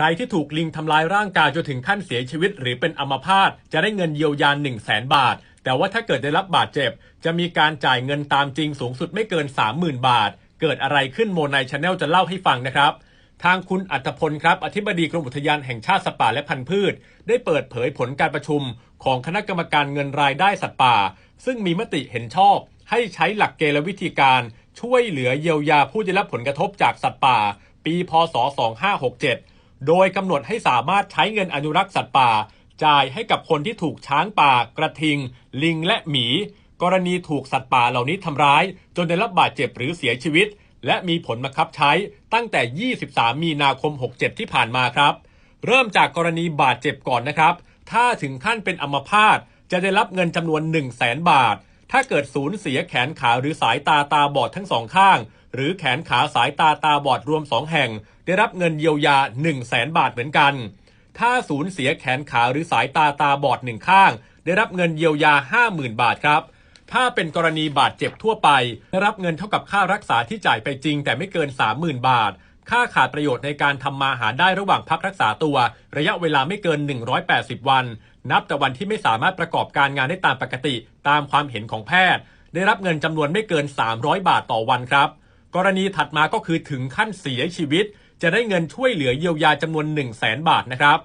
ครที่ถูกลิงทำร้ายร่างกายจนถึงขั้นเสียชีวิต หรือเป็นอัมพาตจะได้เงินเยียวยา1 0 0 0 0แบาท แต่ว่าถ้าเกิดได้รับบาดเจ็บ จะมีการจ่ายเงินตามจริงสูงสุดไม่เกิน 30,000 บาท เกิดอะไรขึ้นโมนายชาแนลจะเล่าให้ฟังนะครับทางคุณอัตพลครับ อธิบดีกรมอุทยานแห่งชาติสัตว์ป่าและพันธุ์พืช ได้เปิดเผยผลการประชุม ของคณะกรรมการเงินรายได้สัตว์ป่า ซึ่งมีมติเห็นชอบ ให้ใช้หลักเกณฑ์และวิธีการ ช่วยเหลือเยียวยาผู้ได้รับผลกระทบจากสัตว์ป่า ปีพศ 2567 โดยกำหนดให้สามารถใช้เงินอนุรักษ์สัตว์ป่า จ่ายให้กับคนที่ถูกช้างป่า กระทิง ลิงและหมี กรณีถูกสัตว์ป่าเหล่านี้ทำร้าย จนได้รับบาดเจ็บหรือเสียชีวิต และมีผลบังคับใช้ตั้งแต่ 23 มีนาคม 67 ที่ผ่านมาครับ เริ่มจากกรณีบาดเจ็บก่อนนะครับ ถ้าถึงขั้นเป็นอัมพาตจะได้รับเงินจำนวน 1 0 0 0 0แสนบาท ถ้าเกิดสูญเสียแขนขาหรือสายตาตาบอดทั้งสองข้าง หรือแขนขาสายตาตาบอดรวม2แห่ง ได้รับเงินเยียวยา 1 0 0 0 0แสนบาทเหมือนกัน ถ้าสูญเสียแขนขาหรือสายตาตาบอดหนึ่งข้าง ได้รับเงินเยียวยา 50,000 บาทครับ ถ้าเป็นกรณีบาดเจ็บทั่วไป ได้รับเงินเท่ากับค่ารักษาที่จ่ายไปจริง แต่ไม่เกิน 30,000 บาท ค่าขาดประโยชน์ในการทำมาหาได้ระหว่างพักรักษาตัว ระยะเวลาไม่เกิน 180 วัน นับแต่วันที่ไม่สามารถประกอบการงานได้ตามปกติ ตามความเห็นของแพทย์ ได้รับเงินจำนวนไม่เกิน 300 บาทต่อวันครับ กรณีถัดมาก็คือถึงขั้นเสียชีวิต จะได้เงินช่วยเหลือเยียวยาจำนวน 1 0 0 0 0แสนบาทนะครับ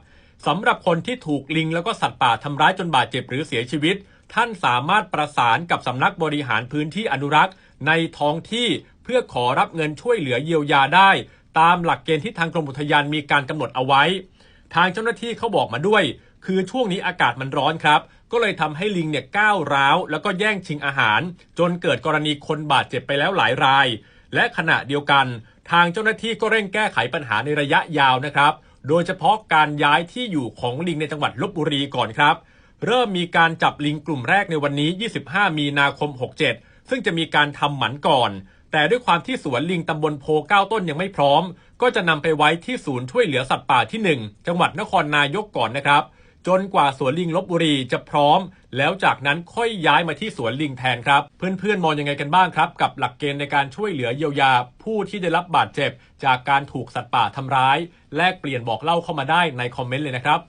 สำหรับคนที่ถูกลิงแล้วก็สัตว์ป่าทำร้ายจนบาดเจ็บหรือเสียชีวิต ท่านสามารถประสานกับสำนักบริหารพื้นที่อนุรักษ์ ในท้องที่เพื่อขอรับเงินช่วยเหลือเยียวยาได้ ตามหลักเกณฑ์ที่ทางกรมอุทยานมีการกำหนดเอาไว้ ทางเจ้าหน้าที่เขาบอกมาด้วย คือช่วงนี้อากาศมันร้อนครับ ก็เลยทำให้ลิงเนี่ยก้าวร้าว แล้วก็แย่งชิงอาหาร จนเกิดกรณีคนบาดเจ็บไปแล้วหลายราย และขณะเดียวกัน ทางเจ้าหน้าที่ก็เร่งแก้ไขปัญหาในระยะยาวนะครับ โดยเฉพาะการย้ายที่อยู่ของลิงในจังหวัดลบบุรีก่อนครับ เริ่มมีการจับลิงกลุ่มแรกในวันนี้ 25 มีนาคม 67 ซึ่งจะมีการทำหมันก่อน แต่ด้วยความที่สวนลิงตำบลโพเก้าต้นยังไม่พร้อม ก็จะนำไปไว้ที่ศูนย์ช่วยเหลือสัตว์ป่าที่ 1 จังหวัดนครนายกก่อนนะครับ จนกว่าสวนลิงลบบุรีจะพร้อม แล้วจากนั้นค่อยย้ายมาที่สวนลิงแทนครับ เพื่อนๆมองยังไงกันบ้างครับ กับหลักเกณฑ์ในการช่วยเหลือเยียวยา ผู้ที่ได้รับบาดเจ็บ จากการถูกสัตว์ป่าทำร้าย แลกเปลี่ยนบอกเล่าเข้ามาได้ในคอมเมนต์เลยนะครับ